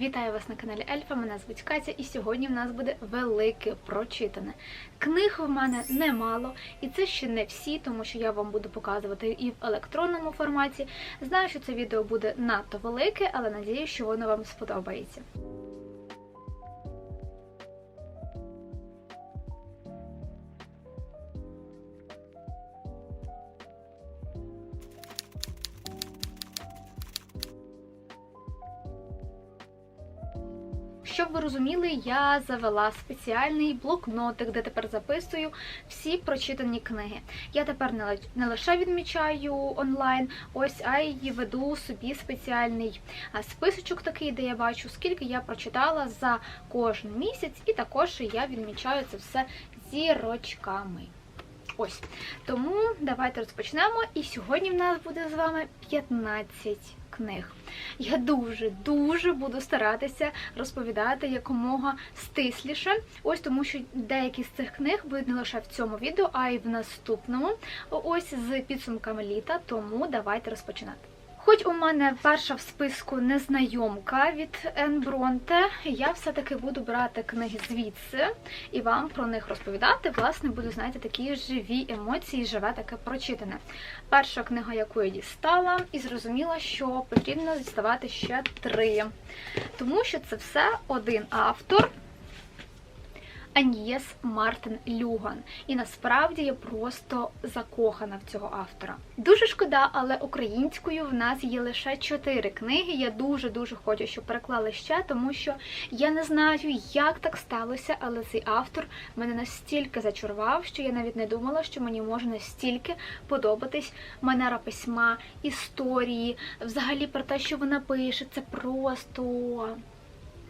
Вітаю вас на каналі Ельфа. Мене звуть Катя, і сьогодні в нас буде велике прочитане. Книг в мене немало, і це ще не всі, тому що я вам буду показувати і в електронному форматі. Знаю, що це відео буде надто велике, але надію, що воно вам сподобається. Ви розуміли, я завела спеціальний блокнотик, де тепер записую всі прочитані книги. Я тепер не лише відмічаю онлайн, ось а й веду собі спеціальний списочок такий, де я бачу, скільки я прочитала за кожен місяць, і також я відмічаю це все зірочками. Ось. Тому давайте розпочнемо. І сьогодні в нас буде з вами 15 книг. Я дуже дуже буду старатися розповідати якомога стисліше. Ось тому, що деякі з цих книг будуть не лише в цьому відео, а й в наступному. Ось з підсумками літа. Тому давайте розпочинати. Хоч у мене перша в списку незнайомка від Ен Бронте, я все-таки буду брати книги звідси і вам про них розповідати. Власне, буду знаєте, такі живі емоції, живе таке прочитане. Перша книга, яку я дістала, і зрозуміла, що потрібно діставати ще три. Тому що це все один автор. Анієс Мартин Люган. І насправді я просто закохана в цього автора. Дуже шкода, але українською в нас є лише чотири книги. Я дуже-дуже хочу, щоб переклали ще, тому що я не знаю, як так сталося, але цей автор мене настільки зачарував, що я навіть не думала, що мені може настільки подобатись манера письма, історії, взагалі про те, що вона пише. Це просто.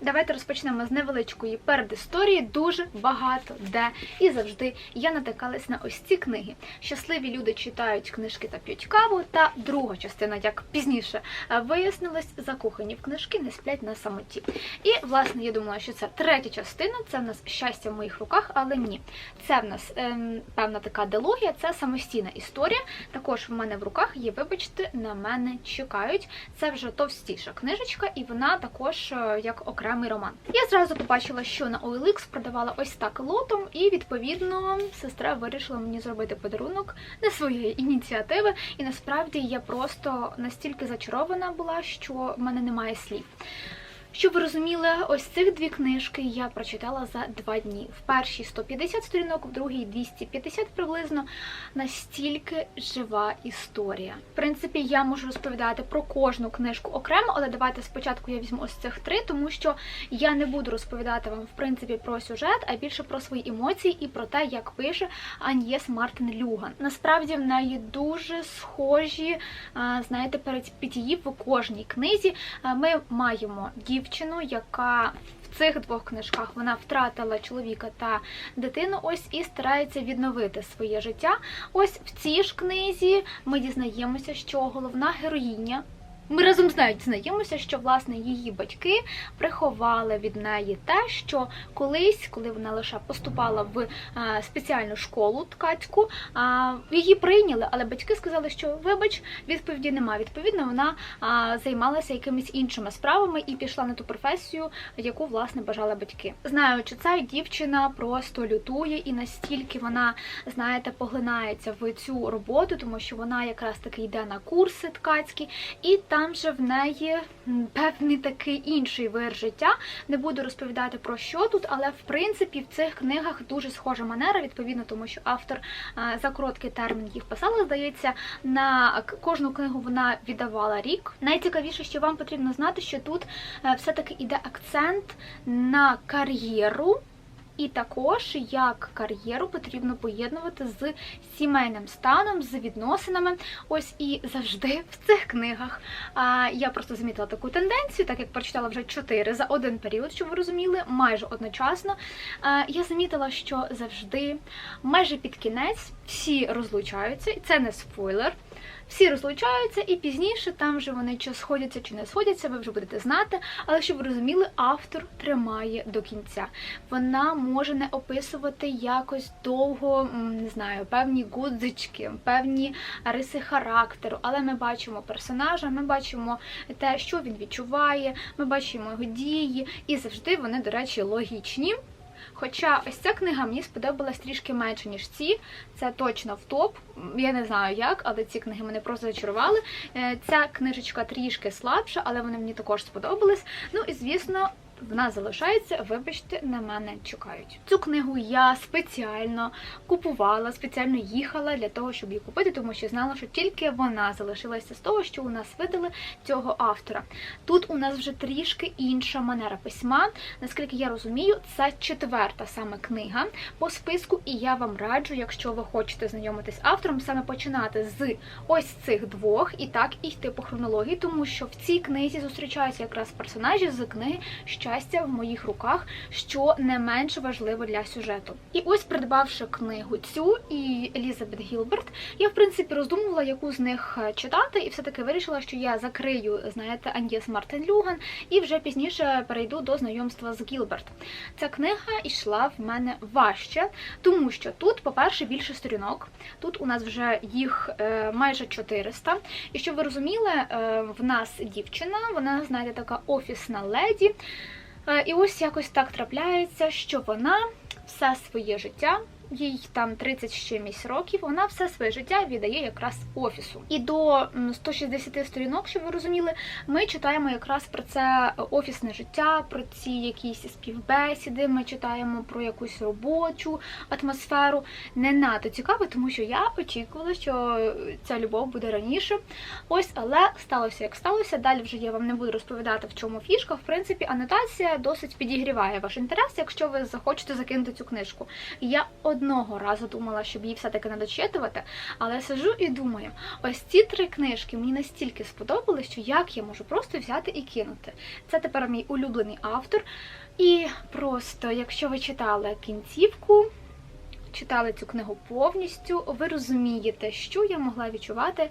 Давайте розпочнемо з невеличкої передісторії. Дуже багато де і завжди я натикалась на ось ці книги. Щасливі люди читають книжки та п'ють каву. Та друга частина, як пізніше е, вияснилось, закохані в книжки не сплять на самоті. І власне я думала, що це третя частина. Це в нас щастя в моїх руках, але ні. Це в нас ем, певна така дилогія, це самостійна історія. Також в мене в руках є, вибачте, на мене чекають. Це вже товстіша книжечка, і вона також е, як окремий роман. Я зразу побачила, що на OLX продавала ось так лотом, і відповідно сестра вирішила мені зробити подарунок не своєї ініціативи. І насправді я просто настільки зачарована була, що в мене немає слів. Щоб ви розуміли, ось цих дві книжки я прочитала за два дні. В першій 150 сторінок, в другій 250 приблизно. Настільки жива історія. В принципі, я можу розповідати про кожну книжку окремо, але давайте спочатку я візьму ось цих три, тому що я не буду розповідати вам в принципі про сюжет, а більше про свої емоції і про те, як пише Аньєс Мартин Люган. Насправді в неї дуже схожі, знаєте, перипетії в кожній книзі. Ми маємо дівчину, яка в цих двох книжках вона втратила чоловіка та дитину. Ось і старається відновити своє життя. Ось в цій ж книзі ми дізнаємося, що головна героїня. Ми разом з нею дізнаємося, що власне її батьки приховали від неї те, що колись, коли вона лише поступала в е, спеціальну школу ткацьку, а, її прийняли, але батьки сказали, що вибач, відповіді немає. Відповідно, вона займалася якимись іншими справами і пішла на ту професію, яку власне бажали батьки. Знаючи це, дівчина просто лютує і настільки вона, знаєте, поглинається в цю роботу, тому що вона якраз таки йде на курси ткацькі, і там же в неї певний такий інший вир життя. Не буду розповідати про що тут, але в принципі в цих книгах дуже схожа манера, відповідно, тому що автор за короткий термін їх писала. Здається, на кожну книгу вона віддавала рік. Найцікавіше, що вам потрібно знати, що тут е, все-таки іде акцент на кар'єру. І також як кар'єру потрібно поєднувати з сімейним станом, з відносинами. Ось і завжди в цих книгах. А я просто замітила таку тенденцію, так як прочитала вже чотири за один період, щоб ви розуміли, майже одночасно. А, я замітила, що завжди майже під кінець всі розлучаються, і це не спойлер. Всі розлучаються, і пізніше там вже вони чи сходяться, чи не сходяться, ви вже будете знати. Але щоб ви розуміли, автор тримає до кінця. Вона може не описувати якось довго, не знаю, певні гудзички, певні риси характеру. Але ми бачимо персонажа, ми бачимо те, що він відчуває, ми бачимо його дії, і завжди вони, до речі, логічні. Хоча ось ця книга мені сподобалась трішки менше, ніж ці. Це точно в топ. Я не знаю як, але ці книги мене просто зачарували. Е, Ця книжечка трішки слабша, але вони мені також сподобались. Ну і звісно. Вона залишається, вибачте, на мене чекають. Цю книгу я спеціально купувала, спеціально їхала для того, щоб її купити, тому що знала, що тільки вона залишилася з того, що у нас видали цього автора. Тут у нас вже трішки інша манера письма. Наскільки я розумію, це четверта саме книга по списку, і я вам раджу, якщо ви хочете знайомитись з автором, саме починати з ось цих двох і так і йти по хронології, тому що в цій книзі зустрічаються якраз персонажі з книги щастя в моїх руках, що не менш важливо для сюжету. І ось, придбавши книгу цю і Елізабет Гілберт, я в принципі роздумувала, яку з них е, читати, і все-таки вирішила, що я закрию, знаєте, Аньєс Мартин Люган, і вже пізніше перейду до знайомства з Гілберт. Ця книга йшла в мене важче, тому що тут, по-перше, більше сторінок. Тут у нас вже їх е, майже 400. І щоб ви розуміли, е, в нас дівчина, вона, знаєте, така офісна леді. Е, І ось якось так трапляється, що вона все своє життя, їй там 30 з чимось років, вона все своє життя віддає якраз офісу. І до 160 сторінок, щоб ви розуміли, ми читаємо якраз про це офісне життя, про ці якісь співбесіди. Ми читаємо про якусь робочу атмосферу. Не надто цікаво, тому що я очікувала, що ця любов буде раніше. Ось, але сталося як сталося. Далі вже я вам не буду розповідати, в чому фішка. В принципі, анотація досить підігріває ваш інтерес, якщо ви захочете закинути цю книжку. Я одного разу думала, щоб її все-таки не дочитувати, але сижу і думаю, ось ці три книжки мені настільки сподобались, що як я можу просто взяти і кинути. Це тепер мій улюблений автор. І просто, якщо ви читали кінцівку, читали цю книгу повністю, ви розумієте, що я могла відчувати,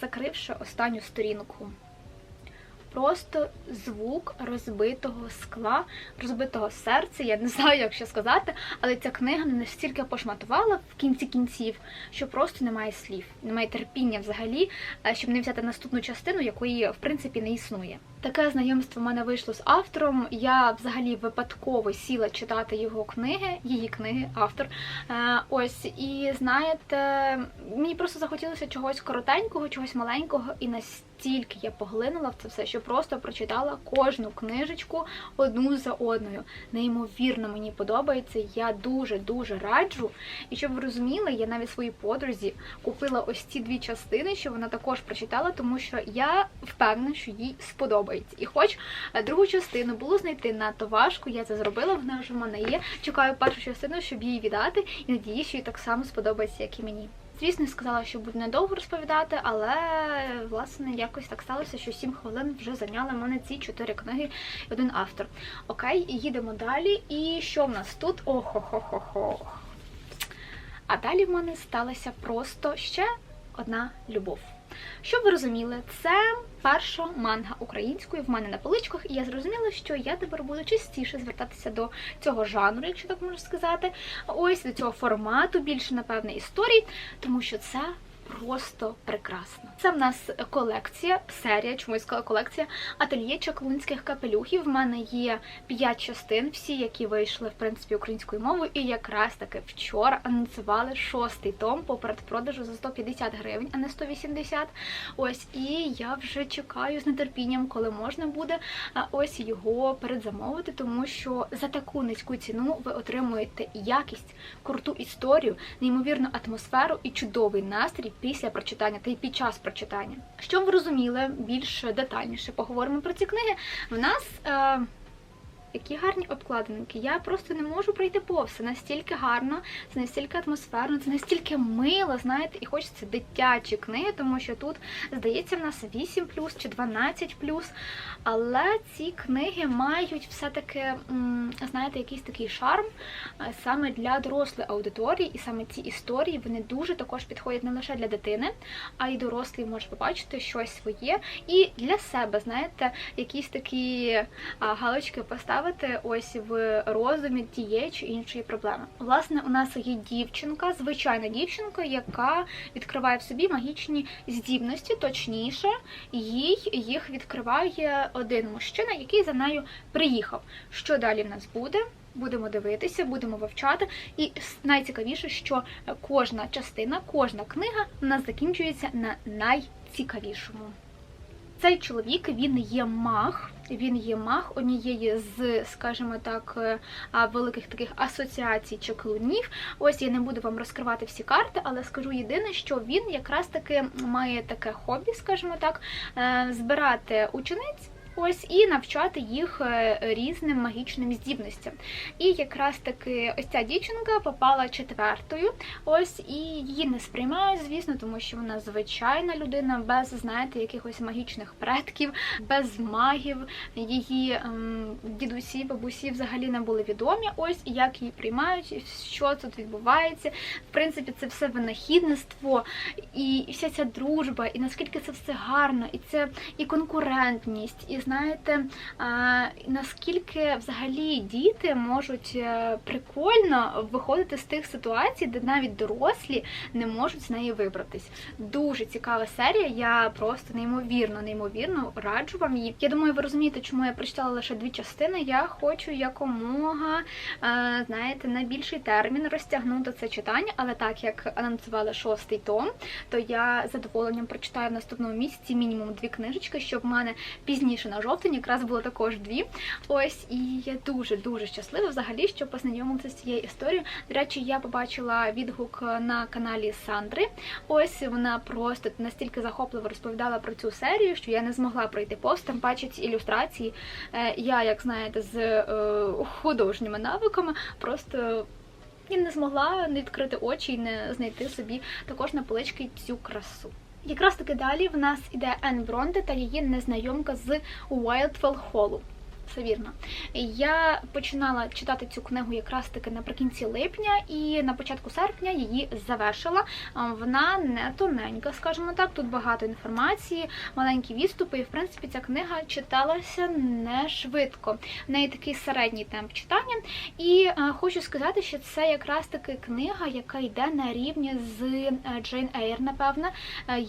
закривши останню сторінку. Просто звук розбитого скла, розбитого серця. Я не знаю, як ще сказати, але ця книга не настільки пошматувала в кінці кінців, що просто немає слів, немає терпіння взагалі, е, щоб не взяти наступну частину, якої в принципі не існує. Таке знайомство в мене вийшло з автором. Я взагалі випадково сіла читати його книги, її книги, автор. Е, Ось і знаєте, мені просто захотілося чогось коротенького, чогось маленького, і настільки я поглинула в це все, що просто прочитала кожну книжечку одну за одною. Неймовірно мені подобається. Я дуже дуже раджу. І щоб ви розуміли, я навіть своїй подрузі купила ось ці дві частини, що вона також прочитала, тому що я впевнена, що їй сподобається. І хоч е, другу частину було знайти надто важко, я це зробила, вона вже в мене є. Чекаю першу частину, щоб її віддати, і надіюсь, що їй так само сподобається, як і мені. Звісно, сказала, що буду недовго розповідати, але власне якось так сталося, що 7 хвилин вже зайняли мене ці чотири книги і один автор. Окей, їдемо далі. І що в нас тут? Охо-хо-хо-хо. А далі в мене сталася просто ще одна любов. Щоб ви розуміли, це перша манга українською в мене на поличках, і я зрозуміла, що я тепер буду частіше звертатися до цього жанру, якщо так можна сказати. Ось до цього формату, більше, напевне, історій, тому що це просто прекрасно. Це в нас колекція, серія, чому я сказала колекція ательє чаклунських капелюхів. В мене є 5 частин, всі, які вийшли в принципі українською мовою, і якраз таки вчора анонсували шостий том по передпродажу за 150 гривень, а не 180. Ось і я вже чекаю з нетерпінням, коли можна буде ось його передзамовити, тому що за таку низьку ціну ви отримуєте якість, круту історію, неймовірну атмосферу і чудовий настрій після прочитання та й під час прочитання. Щоб ви розуміли більш детальніше, поговоримо про ці книги. В нас. Е які гарні обкладинки. Я просто не можу пройти повз. Це настільки гарно, це настільки атмосферно, це настільки мило, знаєте, і хочеться дитячі книги, тому що тут, здається, в нас 8 чи 12 Але ці книги мають все-таки, знаєте, якийсь такий шарм е, саме для дорослої аудиторії, і саме ці історії вони дуже також підходять не лише для дитини, а й дорослий може побачити щось своє. І для себе, знаєте, якісь такі галочки поставити ось в розумі тієї чи іншої проблеми. Власне, у нас є дівчинка, звичайна дівчинка, яка відкриває в собі магічні здібності, точніше, їй їх відкриває один мужчина, який за нею приїхав. Що далі в нас буде? Будемо дивитися, будемо вивчати. І найцікавіше, що кожна частина, кожна книга у нас закінчується на найцікавішому. Цей чоловік він є маг, він є мах однієї з, скажімо так, е, великих таких асоціацій чаклунів. Ось я не буду вам розкривати всі карти, але скажу єдине, що він якраз таки має таке хобі, скажімо так, е, збирати учениць. Ось і навчати їх е, різним магічним здібностям. І якраз таки ось ця дівчинка попала четвертою. Ось і її не сприймають, звісно, тому що вона звичайна людина, без, знаєте, якихось магічних предків, без магів. Її ем, дідусі, бабусі взагалі не були відомі. Ось як її приймають, що тут відбувається. В принципі, це все винахідництво і вся ця дружба, і наскільки це все гарно, і це і конкурентність, і знаєте, наскільки взагалі діти можуть е, прикольно виходити з тих ситуацій, де навіть дорослі не можуть з неї вибратись. Дуже цікава серія. Я просто неймовірно, неймовірно раджу вам її. Я думаю, ви розумієте, чому я прочитала лише дві частини. Я хочу якомога, е, знаєте, на більший термін розтягнути це читання, але так як анонсували шостий том, то я задоволенням прочитаю в наступному місяці мінімум дві книжечки, щоб в мене пізніше на жовтень якраз було також дві. Ось, і я дуже-дуже щаслива взагалі, що познайомилася з цією історією. До речі, я побачила відгук на каналі Сандри. Ось вона просто настільки захопливо розповідала про цю серію, що я не змогла пройти пост, там ці ілюстрації. Е, я, як знаєте, з е, художніми навиками просто. І не змогла не відкрити очі і не знайти собі також на полички цю красу. Якраз таки далі в нас іде Ен Бронте та її незнайомка з Уайлдфелл Hall все вірно. Я починала читати цю книгу якраз таки наприкінці липня, і на початку серпня її завершила. Вона не тоненька, скажімо так. Тут багато інформації, маленькі відступи, і в принципі ця книга читалася не швидко. В неї такий середній темп читання. І хочу сказати, що це якраз таки книга, яка йде на рівні з Джейн Ейр, напевне.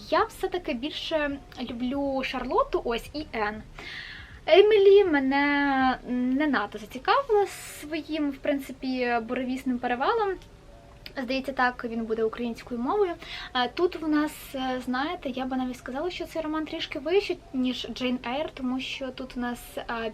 Я все-таки більше люблю Шарлотту, ось і Ен. Емілі мене не надто зацікавила своїм, в принципі, буревісним перевалом. Здається, так він буде українською мовою. Тут в нас, е, знаєте, я би навіть сказала, що цей роман трішки вищий, ніж Джейн Ейр, тому що тут у нас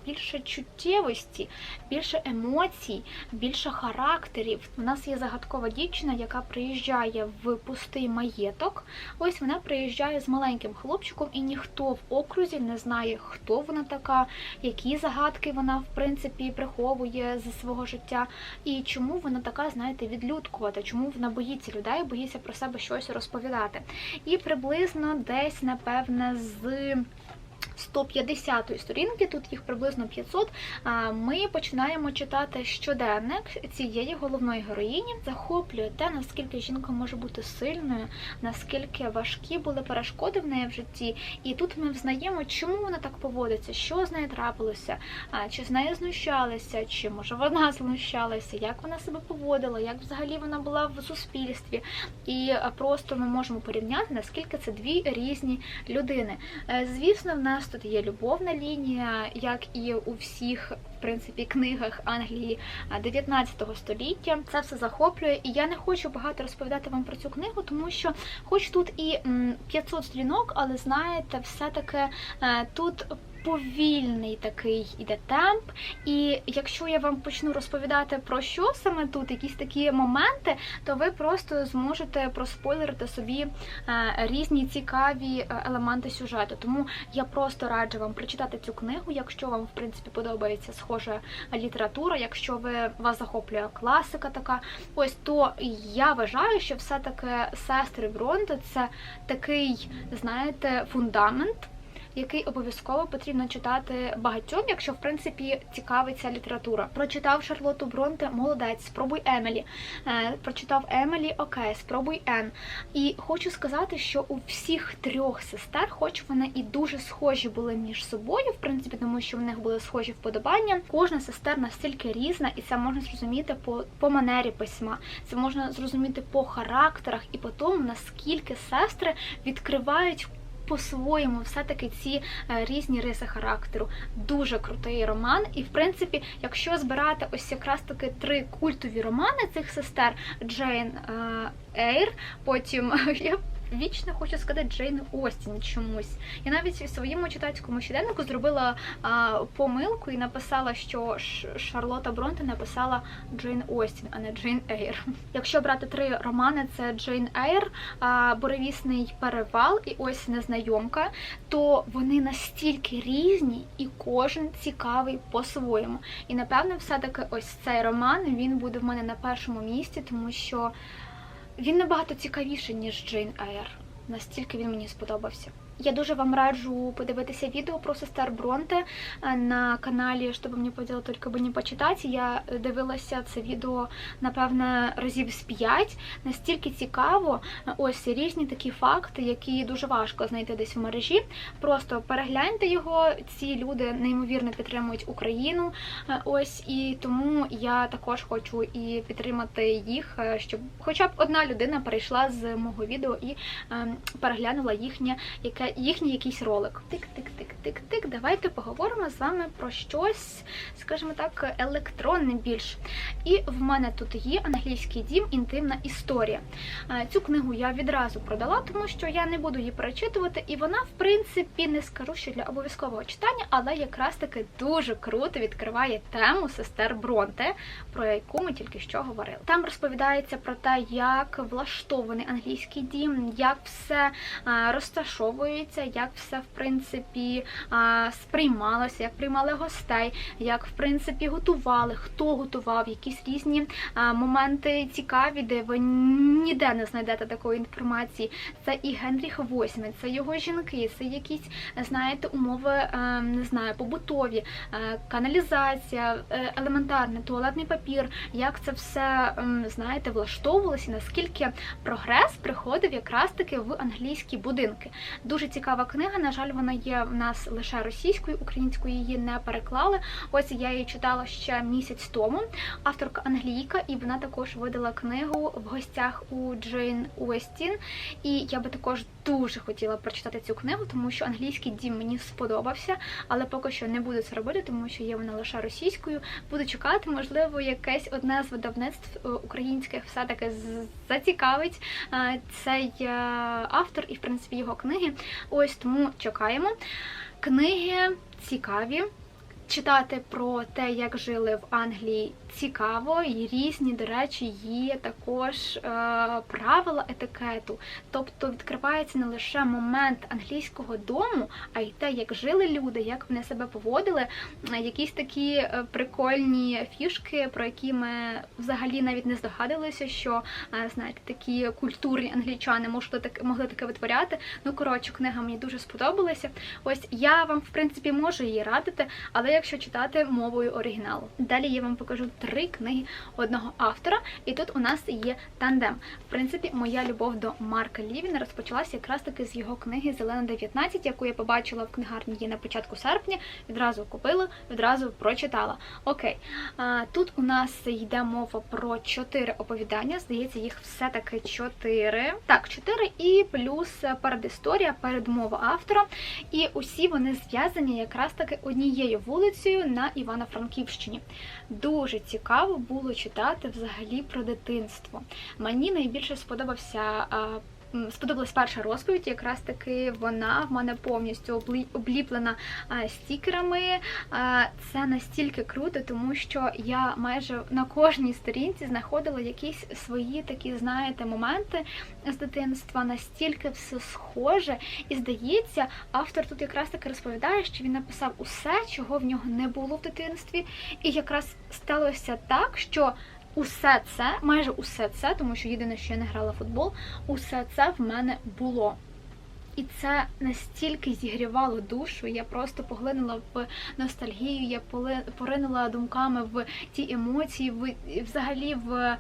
більше чуттєвості, більше емоцій, більше характерів. У нас є загадкова дівчина, яка приїжджає в пустий маєток. Ось вона приїжджає з маленьким хлопчиком, і ніхто в окрузі не знає, хто вона така, які загадки вона, в принципі, приховує за свого життя, і чому вона така, знаєте, відлюдкувата чому вона боїться людей, боїться про себе щось розповідати. І приблизно десь, напевне, з 150 сторінки, тут їх приблизно 500, ми починаємо читати щоденник цієї головної героїні. Захоплює те, наскільки жінка може бути сильною, наскільки важкі були перешкоди в неї в житті. І тут ми взнаємо, чому вона так поводиться, що з нею трапилося, чи з нею знущалися, чи може вона знущалася, як вона себе поводила, як взагалі вона була в суспільстві. І просто ми можемо порівняти, наскільки це дві різні людини. Е, звісно, в нас тут є любовна лінія, як і у всіх в принципі книгах Англії 19 століття. Це все захоплює, і я не хочу багато розповідати вам про цю книгу, тому що, хоч тут і 500 сторінок, але знаєте, все таки е, тут повільний такий іде темп. І якщо я вам почну розповідати про що саме тут, якісь такі моменти, то ви просто зможете проспойлерити собі е, різні цікаві е, елементи сюжету. Тому я просто раджу вам прочитати цю книгу, якщо вам в принципі подобається схожа література, якщо ви вас захоплює класика така, ось то я вважаю, що все-таки сестри Бронте це такий, знаєте, фундамент який обов'язково потрібно читати багатьом, якщо в принципі цікавиться література. Прочитав Шарлоту Бронте, молодець, спробуй Емелі. Е, прочитав Емелі, окей, спробуй Ен. І хочу сказати, що у всіх трьох сестер, хоч вони і дуже схожі були між собою, в принципі, тому що в них були схожі вподобання. Кожна сестер настільки різна, і це можна зрозуміти по, по манері письма. Це можна зрозуміти по характерах і по тому, наскільки сестри відкривають по-своєму все-таки ці е, різні риси характеру. Дуже крутий роман. І, в принципі, якщо збирати ось якраз таки три культові романи цих сестер Джейн е, Ейр, потім я вічно хочу сказати Джейн Остін чомусь. Я навіть у своєму читацькому щоденнику зробила а, помилку і написала, що Шарлота Бронте написала Джейн Остін, а не Джейн Ейр. Якщо брати три романи, це Джейн Ейр, а, Буревісний перевал і ось незнайомка, то вони настільки різні і кожен цікавий по-своєму. І напевно, все-таки ось цей роман він буде в мене на першому місці, тому що. Він набагато цікавіший, ніж Джейн Айр. Настільки він мені сподобався. Я дуже вам раджу подивитися відео про сестер Бронте е, на каналі, щоб мені поділи тільки не почитати. Я дивилася це відео, напевне, разів з п'ять. Настільки цікаво, ось різні такі факти, які дуже важко знайти десь в мережі. Просто перегляньте його. Ці люди неймовірно підтримують Україну. Е, ось і тому я також хочу і підтримати їх, е, щоб хоча б одна людина перейшла з мого відео і ем, переглянула їхнє яке їхній якийсь ролик. Тик-тик-тик-тик-тик. Давайте поговоримо з вами про щось, скажімо так, електронне більш. І в мене тут є англійський дім, інтимна історія. Цю книгу я відразу продала, тому що я не буду її перечитувати, і вона, в принципі, не скажу, що для обов'язкового читання, але якраз таки дуже круто відкриває тему сестер Бронте, про яку ми тільки що говорили. Там розповідається про те, як влаштований англійський дім, як все розташовує змінюється, як все в принципі сприймалося, як приймали гостей, як в принципі готували, хто готував, якісь різні моменти цікаві, де ви ніде не знайдете такої інформації. Це і Генріх VIII, це його жінки, це якісь, знаєте, умови не знаю, побутові, каналізація, е, елементарний туалетний папір, як це все знаєте, влаштовувалося, наскільки прогрес приходив якраз таки в англійські будинки. Дуже Дуже цікава книга. На жаль, вона є в нас лише російською, українською її не переклали. Ось я її читала ще місяць тому. Авторка англійка, і вона також видала книгу в гостях у Джейн Уестін. І я би також дуже хотіла прочитати цю книгу, тому що англійський дім мені сподобався, але поки що не буду це робити, тому що є вона лише російською. Буду чекати, можливо, якесь одне з видавництв е, українських все-таки зацікавить е, цей е, автор і, в принципі, його книги. Ось тому чекаємо. Книги цікаві. Читати про те, як жили в Англії цікаво, і різні, до речі, є також е, правила етикету. Тобто відкривається не лише момент англійського дому, а й те, як жили люди, як вони себе поводили. Якісь такі е, прикольні фішки, про які ми взагалі навіть не здогадувалися, що е, знаєте, такі культурні англічани могли таке, могли таке витворяти. Ну, коротше, книга мені дуже сподобалася. Ось я вам, в принципі, можу її радити, але якщо читати мовою оригіналу. Далі я вам покажу три книги одного автора, і тут у нас є тандем. В принципі, моя любов до Марка Лівіна розпочалася якраз таки з його книги Зелена 19, яку я побачила в книгарні її на початку серпня. Відразу купила, відразу прочитала. Окей, тут у нас йде мова про чотири оповідання. Здається, їх все-таки чотири. Так, чотири і плюс передісторія, передмова автора. І усі вони зв'язані якраз таки однією вулицею на Івано-Франківщині. Дуже цікаво було читати взагалі про дитинство. Мені найбільше сподобався сподобалась перша розповідь. Якраз таки вона в мене повністю облі- обліплена стікерами. Це настільки круто, тому що я майже на кожній сторінці знаходила якісь свої такі, знаєте, моменти з дитинства. Настільки все схоже, і здається, автор тут якраз таки розповідає, що він написав усе, чого в нього не було в дитинстві, і якраз сталося так, що. Усе це, майже усе це, тому що єдине, що я не грала в футбол, усе це в мене було. І це настільки зігрівало душу. Я просто поглинула в ностальгію, я поринула думками в ті емоції, в взагалі в е,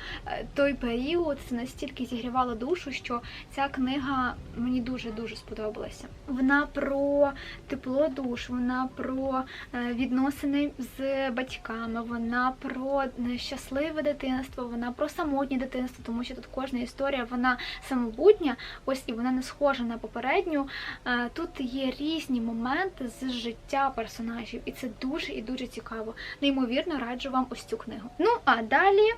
той період. Це настільки зігрівало душу, що ця книга мені дуже дуже сподобалася. Вона про тепло душ, вона про е, відносини з батьками, вона про е, щасливе дитинство, вона про самотнє дитинство, тому що тут кожна історія вона самобутня, ось і вона не схожа на попередню. Е, Тут є різні моменти з життя персонажів, і це дуже і дуже цікаво. Неймовірно раджу вам ось цю книгу. Ну а далі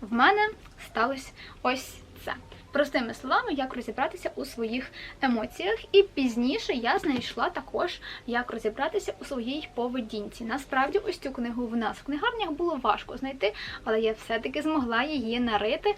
в мене сталося ось це. Простими словами, як розібратися у своїх емоціях, і пізніше я знайшла також, як розібратися у своїй поведінці. Насправді, ось цю книгу в нас в книгарнях було важко знайти, але я все-таки змогла її нарити.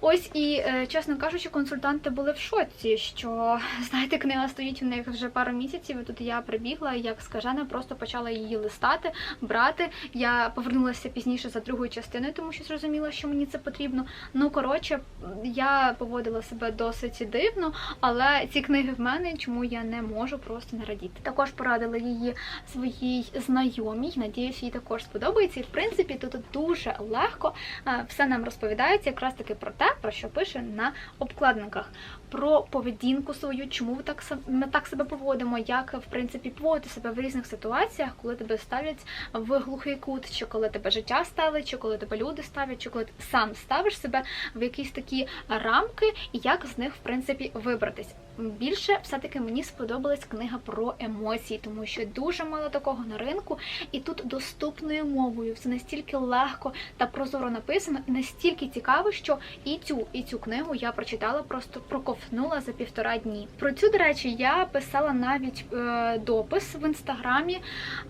Ось і, е, чесно кажучи, консультанти були в шоці, що знаєте, книга стоїть у них вже пару місяців. І тут я прибігла, як скажена, просто почала її листати, брати. Я повернулася пізніше за другою частиною, тому що зрозуміла, що мені це потрібно. Ну коротше, я поводила себе досить дивно, але ці книги в мене, чому я не можу просто не радіти. Також порадила її своїй знайомій. Надіюсь, їй також сподобається. І в принципі тут дуже легко е, все нам розповідається якраз таки про те, про що пише на обкладинках. Про поведінку свою, чому так ми так себе поводимо, як в принципі поводити себе в різних ситуаціях, коли тебе ставлять в глухий кут, чи коли тебе життя ставить, чи коли тебе люди ставлять, чи коли ти сам ставиш себе в якісь такі рамки, і як з них в принципі вибратись. Більше все-таки мені сподобалась книга про емоції, тому що дуже мало такого на ринку, і тут доступною мовою все настільки легко та прозоро написано, і настільки цікаво, що і цю і цю книгу я прочитала, просто проковтнула за півтора дні. Про цю, до речі, я писала навіть е, допис в інстаграмі,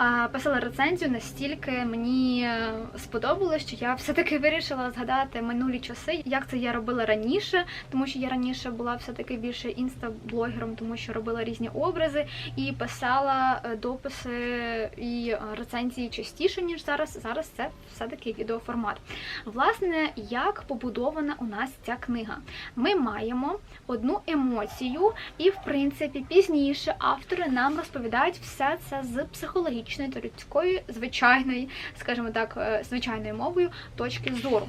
е, писала рецензію. Настільки мені е, сподобалось, що я все-таки вирішила згадати минулі часи, як це я робила раніше, тому що я раніше була все-таки більше інстаблогером, тому що робила різні образи і писала е, дописи і е, рецензії частіше, ніж зараз. Зараз це все-таки відеоформат. Власне, як побудована у нас ця книга? Ми маємо одну емоцію, і, в принципі, пізніше автори нам розповідають все це з психологічної та людської, звичайної, скажімо так, е, звичайною мовою точки зору.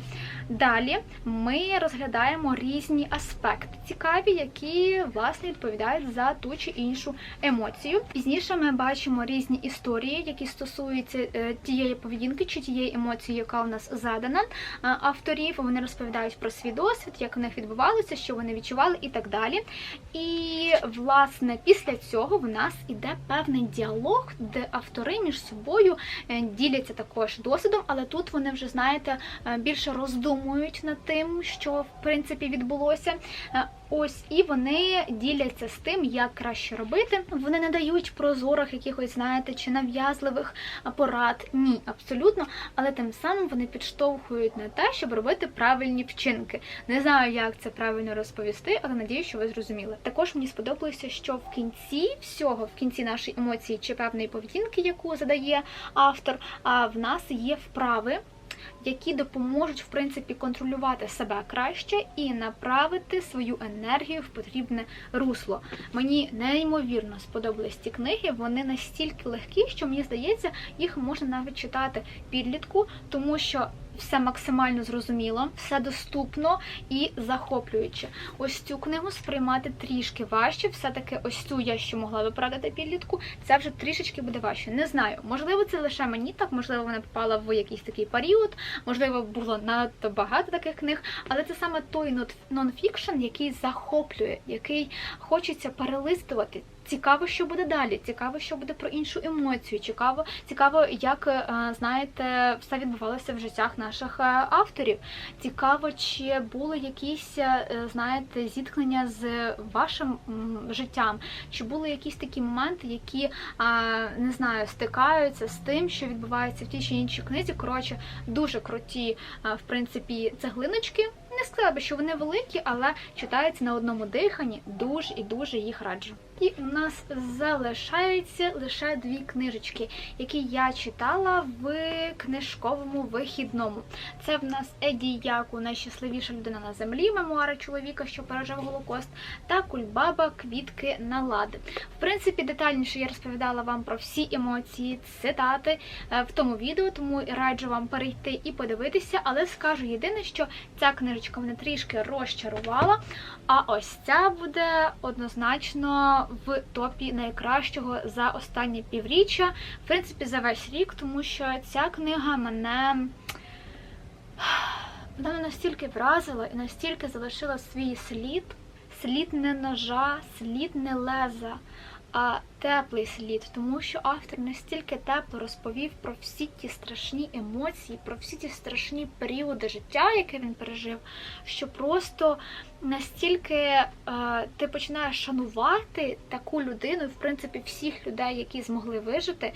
Далі ми розглядаємо різні аспекти цікаві, які власне відповідають за ту чи іншу емоцію. Пізніше ми бачимо різні історії, які стосуються е, тієї поведінки чи тієї емоції, яка у нас задана. Е, Авторів вони розповідають про свій досвід, як у них відбувалося, що вони відчували і так далі. І власне після цього в нас іде певний діалог, де автори між собою е, діляться також досвідом, але тут вони вже знаєте більше роздумують над тим, що в принципі відбулося. Ось і вони діляться з тим, як краще робити. Вони не дають прозорих якихось, знаєте, чи нав'язливих порад. Ні, абсолютно. Але тим самим вони підштовхують на те, щоб робити правильні вчинки. Не знаю, як це правильно розповісти, але надію, що ви зрозуміли. Також мені сподобалося, що в кінці всього, в кінці нашої емоції чи певної поведінки, яку задає автор, а в нас є вправи які допоможуть в принципі контролювати себе краще і направити свою енергію в потрібне русло. Мені неймовірно сподобались ці книги. Вони настільки легкі, що мені здається, їх можна навіть читати підлітку, тому що. Все максимально зрозуміло, все доступно і захоплююче. Ось цю книгу сприймати трішки важче. Все-таки ось цю я ще могла би порадити підлітку. Це вже трішечки буде важче. Не знаю, можливо, це лише мені так, можливо, вона попала в якийсь такий період, можливо, було надто багато таких книг, але це саме той нонфікшн, який захоплює, який хочеться перелистувати. Цікаво, що буде далі. Цікаво, що буде про іншу емоцію. Цікаво, цікаво, як е, знаєте, все відбувалося в життях наших е, авторів. Цікаво, чи були якісь, е, знаєте, зіткнення з вашим життям, чи були якісь такі моменти, які не знаю, стикаються з тим, що відбувається в тій чи іншій книзі. Коротше, дуже круті, в принципі, цеглиночки. Не сказала би, що вони великі, але читаються на одному диханні. Дуже і дуже їх раджу. І у нас залишаються лише дві книжечки, які я читала в книжковому вихідному. Це в нас Еді Яку, найщасливіша людина на землі, мемуари чоловіка, що пережив Голокост, та Кульбаба Квітки на лади. В принципі, детальніше я розповідала вам про всі емоції, цитати е, в тому відео, тому раджу вам перейти і подивитися. Але скажу єдине, що ця книжечка мене трішки розчарувала. А ось ця буде однозначно в топі найкращого за останні півріччя, в принципі, за весь рік, тому що ця книга мене. Вона мене настільки вразила і настільки залишила свій слід, слід не ножа, слід не леза, а теплий слід, тому що автор настільки тепло розповів про всі ті страшні емоції, про всі ті страшні періоди життя, яке він пережив, що просто настільки е, ти починаєш шанувати таку людину, в принципі, всіх людей, які змогли вижити,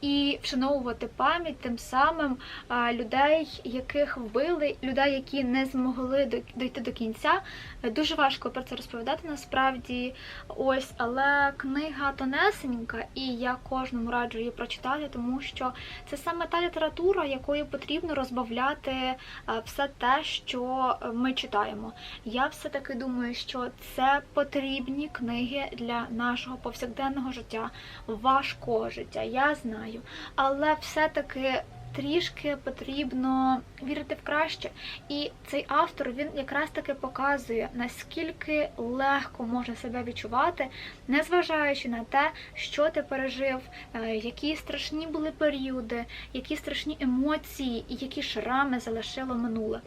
і вшановувати пам'ять тим самим е, людей, яких вбили, людей, які не змогли дойти до кінця. Дуже важко про це розповідати насправді. Ось, але книга тонесенька, і я кожному раджу її прочитати, тому що це саме та література, якою потрібно розбавляти е, все те, що е, ми читаємо. Я все-таки думаю, що це потрібні книги для нашого повсякденного життя, важкого життя, я знаю. Але все-таки трішки потрібно вірити в краще. І цей автор він якраз таки показує, наскільки легко можна себе відчувати, незважаючи на те, що ти пережив, е, які страшні були періоди, які страшні емоції і які шрами залишило минуле.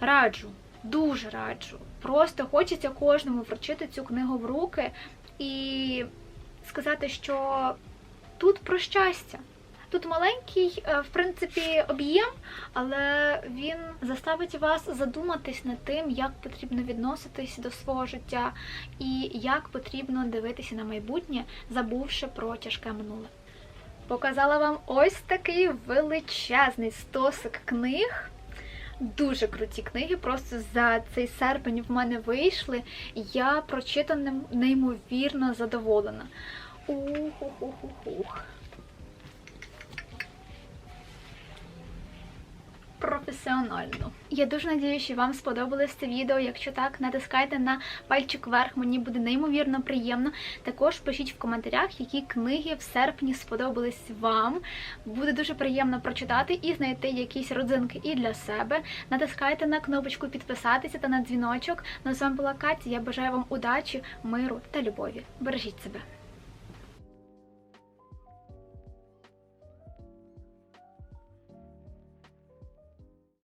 Раджу, дуже раджу. Просто хочеться кожному вручити цю книгу в руки і сказати, що тут про щастя. Тут маленький, е, в принципі, об'єм, але він заставить вас задуматись над тим, як потрібно відноситись до свого життя і як потрібно дивитися на майбутнє, забувши про тяжке минуле. Показала вам ось такий величезний стосик книг. Дуже круті книги, просто за цей серпень в мене вийшли. Я прочитаним неймовірно задоволена. Ух-ух-ух-ух. Професіонально. Я дуже надіюся, що вам сподобалось це відео. Якщо так, натискайте на пальчик вверх, мені буде неймовірно приємно. Також пишіть в коментарях, які книги в серпні сподобались вам. Буде дуже приємно прочитати і знайти якісь родзинки і для себе. Натискайте на кнопочку підписатися та на дзвіночок. Ну, з вами була Катя. Я бажаю вам удачі, миру та любові. Бережіть себе.